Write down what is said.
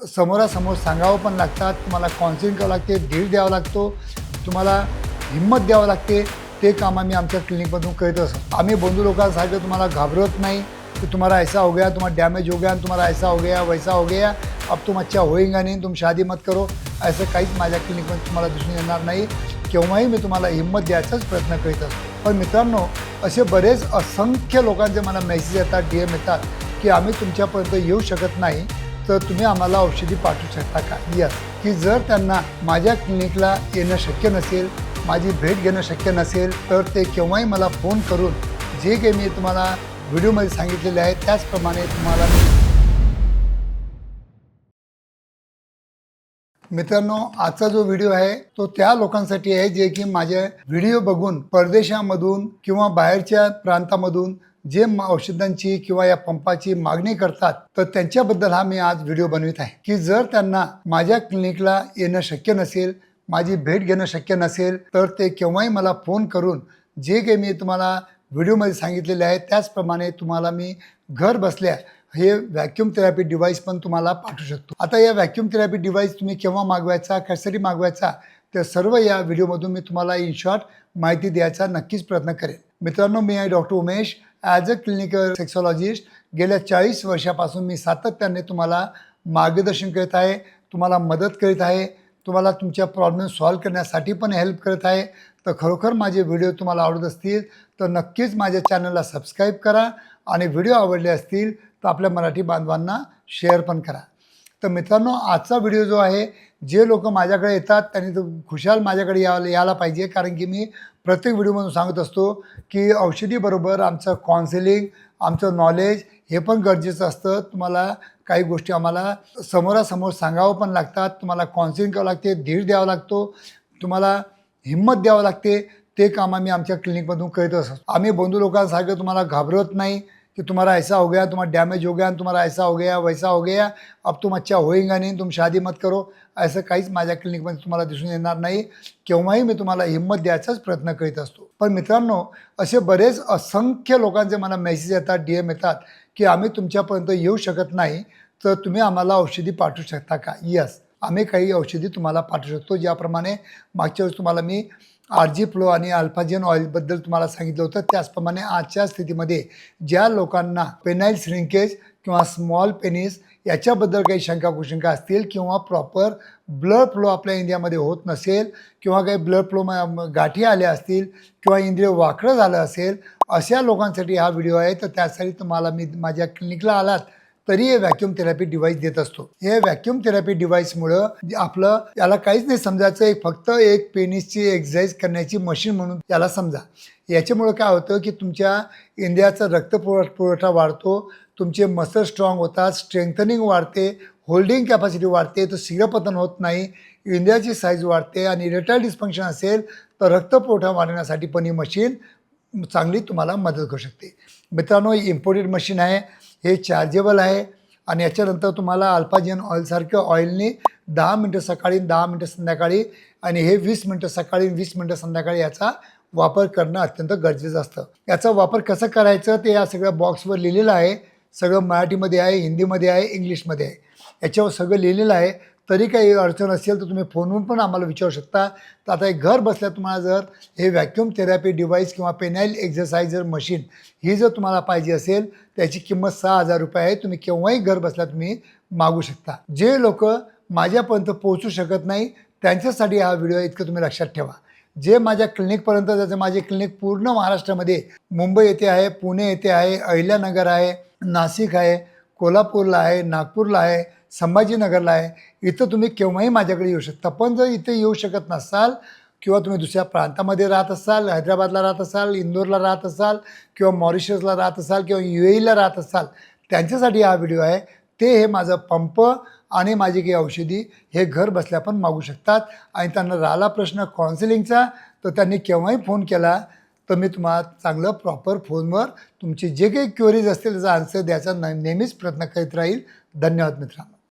समोरासमोर सांगावं पण लागतात. तुम्हाला कॉन्सेंट करावं लागते धीर द्यावा लागतो. तुम्हाला हिंमत द्यावं लागते. ते काम आम्ही आमच्या क्लिनिकमधून करत असतो. आम्ही बंधू लोकांसारखं तुम्हाला घाबरवत नाही की तुम्हाला ऐसा हो गया तुम्हाला डॅमेज हो गया आणि तुम्हाला ऐसा हो गया वैसा हो गया. अब तुम अच्छा होईंगा नाही तुम शादी मत करो. असं काहीच माझ्या क्लिनिकमध्ये तुम्हाला दिसून येणार नाही. केव्हाही मी तुम्हाला हिंमत द्यायचाच प्रयत्न करीत असतो. पण मित्रांनो असे बरेच असंख्य लोकांचे मला मेसेज येतात डी एम येतात की आम्ही तुमच्यापर्यंत येऊ शकत नाही. तर तुम्ही आम्हाला औषधी पाठवू शकता का? यस की जर त्यांना माझ्या क्लिनिकला येणं शक्य नसेल माझी भेट घेणं शक्य नसेल तर ते केव्हाही मला फोन करून जे काही मी तुम्हाला व्हिडिओमध्ये सांगितलेले आहे त्याचप्रमाणे तुम्हाला मित्रांनो आजचा जो व्हिडिओ आहे तो त्या लोकांसाठी आहे जे की माझे व्हिडिओ बघून परदेशामधून किंवा बाहेरच्या प्रांतामधून जे औषधांची किंवा या पंपाची मागणी करतात तर त्यांच्याबद्दल हा मी आज व्हिडिओ बनवित आहे. की जर त्यांना माझ्या क्लिनिकला येणं शक्य नसेल माझी भेट घेणं शक्य नसेल तर ते केव्हाही मला फोन करून जे काही मी तुम्हाला व्हिडिओमध्ये सांगितलेले आहे त्याचप्रमाणे तुम्हाला मी घर बसल्या हे व्हॅक्यूम थेरपी डिव्हाइस पण तुम्हाला पाठवू शकतो. आता या व्हॅक्यूम थेरपी डिव्हाइस तुम्ही केव्हा मागवायचा कशासाठी मागवायचा ते सर्व या व्हिडिओमधून मी तुम्हाला इन शॉर्ट माहिती द्यायचा नक्कीच प्रयत्न करेन. मित्रांनो मी आहे doctor Umesh. As a clinical sexologist गेल्या चाळीस वर्षापासून मी सातत्याने तुम्हाला मार्गदर्शन करीत आहे तुम्हाला मदत करीत आहे तुम्हाला तुमच्या प्रॉब्लेम सॉल्व्ह करण्यासाठी पण हेल्प करत आहे. तर खरोखर माझे व्हिडिओ तुम्हाला आवडत असतील तर नक्कीच माझ्या चॅनलला सबस्क्राईब करा आणि व्हिडिओ आवडले असतील तर आपल्या मराठी बांधवांना शेअर पण करा. तर मित्रांनो आजचा व्हिडिओ जो आहे जे लोक माझ्याकडे येतात त्यांनी तो खुशाल माझ्याकडे या यायला पाहिजे. कारण की मी प्रत्येक व्हिडिओमधून सांगत असतो की औषधीबरोबर आमचं काउन्सिलिंग आमचं नॉलेज हे पण गरजेचं असतं. तुम्हाला काही गोष्टी आम्हाला समोरासमोर सांगावं पण लागतात. तुम्हाला काउन्सिलिंग करावं लागते धीर द्यावा लागतो. तुम्हाला हिंमत द्यावं लागते. ते काम आम्ही आमच्या क्लिनिकमधून करीत असतो. आम्ही बंधू लोकांसारखं तुम्हाला घाबरवत नाही. कि तुम्हारा ऐसा हो गया तुम्हारा डैमेज हो गया आणि तुम्हाला ऐसा हो गया वैसा हो गया अब तुम अच्छा होईंगा नाही तुम शादी मत करो। असं काहीच माझ्या क्लिनिकमध्ये तुम्हाला दिसून येणार नाही. केव्हाही मी तुम्हाला हिंमत द्यायचाच प्रयत्न करीत असतो. पण मित्रांनो असे बरेच असंख्य लोकांचे मला मेसेज येतात डी एम येतात की आम्ही तुमच्यापर्यंत येऊ शकत नाही तर तुम्ही आम्हाला औषधी पाठवू शकता का? यस आम्ही काही औषधी तुम्हाला पाठवू शकतो. ज्याप्रमाणे मागच्या वेळेस तुम्हाला मी आर जी फ्लो आणि अल्फाजेन ऑइलबद्दल तुम्हाला सांगितलं होतं. त्याचप्रमाणे आजच्या स्थितीमध्ये ज्या लोकांना पेनाईल श्रिंकेज किंवा स्मॉल पेनिस याच्याबद्दल काही शंका कुशंका असतील किंवा प्रॉपर ब्लड फ्लो आपल्या इंडियामध्ये होत नसेल किंवा काही ब्लड फ्लो गाठी आल्या असतील किंवा इंद्रिय वाकडं झालं असेल अशा लोकांसाठी हा व्हिडिओ आहे. तर त्यासाठी तुम्हाला मी माझ्या क्लिनिकला आलात. तरी हे व्हॅक्युम थेरपी डिव्हाइस देत असतो. हे व्हॅक्युम थेरपी डिव्हाइसमुळं आपलं याला काहीच नाही समजायचं एक फक्त एक पेनिसची एक्झरसाइज करण्याची मशीन म्हणून याला समजा. याच्यामुळं काय होतं की तुमच्या इंडियाचा रक्त पुरवठा वाढतो तुमचे मसल स्ट्रॉंग होतात स्ट्रेंथनिंग वाढते होल्डिंग कॅपॅसिटी वाढते तर शिरपतन होत नाही इंडियाची साईज वाढते आणि इरेटाईल डिस्फंक्शन असेल तर रक्तपुरवठा वाढवण्यासाठी पण ही मशीन चांगली तुम्हाला मदत करू शकते. मित्रांनो ही इम्पोर्टेड मशीन आहे. हे चार्जेबल आहे. आणि याच्यानंतर तुम्हाला अल्फाजेन ऑइलसारख्या ऑइलने दहा मिनटं सकाळी दहा मिनटं संध्याकाळी आणि हे वीस मिनटं सकाळी वीस मिनटं संध्याकाळी याचा वापर करणं अत्यंत गरजेचं असतं. याचा वापर कसं करायचं ते या सगळ्या बॉक्सवर लिहिलेलं आहे. सगळं मराठीमध्ये आहे हिंदीमध्ये आहे इंग्लिशमध्ये आहे. याच्यावर सगळं लिहिलेलं आहे. तरी काही अडचण असेल तर तुम्ही फोनवरून पण आम्हाला विचारू शकता. तर आता एक घर बसल्या तुम्हाला जर हे व्हॅक्युम थेरपी डिव्हाइस किंवा पेनाईल एक्झरसायझर मशीन ही जर तुम्हाला पाहिजे असेल त्याची किंमत सहा हजार रुपये आहे. तुम्ही केव्हाही घर बसल्या तुम्ही मागू शकता. जे लोक माझ्यापर्यंत पोहोचू शकत नाही त्यांच्यासाठी हा व्हिडिओ इतकं तुम्ही लक्षात ठेवा. जे माझ्या क्लिनिकपर्यंत जायचं माझे क्लिनिक पूर्ण महाराष्ट्रामध्ये मुंबई येथे आहे पुणे येथे आहे अहिल्यानगर आहे नाशिक आहे कोल्हापूरला आहे नागपूरला आहे संभाजीनगरला आहे इथं तुम्ही केव्हाही माझ्याकडे येऊ शकता. पण जर इथे येऊ शकत नसाल किंवा तुम्ही दुसऱ्या प्रांतामध्ये राहत असाल हैदराबादला राहत असाल इंदोरला राहत असाल किंवा मॉरिशसला राहत असाल किंवा यू एला राहत असाल त्यांच्यासाठी हा व्हिडिओ आहे. ते हे माझं पंप आणि माझी काही औषधी हे घर बसल्या पण मागू शकतात. आणि त्यांना राहिला प्रश्न काउन्सिलिंगचा तर त्यांनी केव्हाही फोन केला तर मी तुम्हाला चांगलं प्रॉपर फोनवर तुमची जे काही क्वेरीज असतील त्याचा आन्सर द्यायचा. न- नेहमीच प्रयत्न करीत राहील. धन्यवाद मित्रांनो.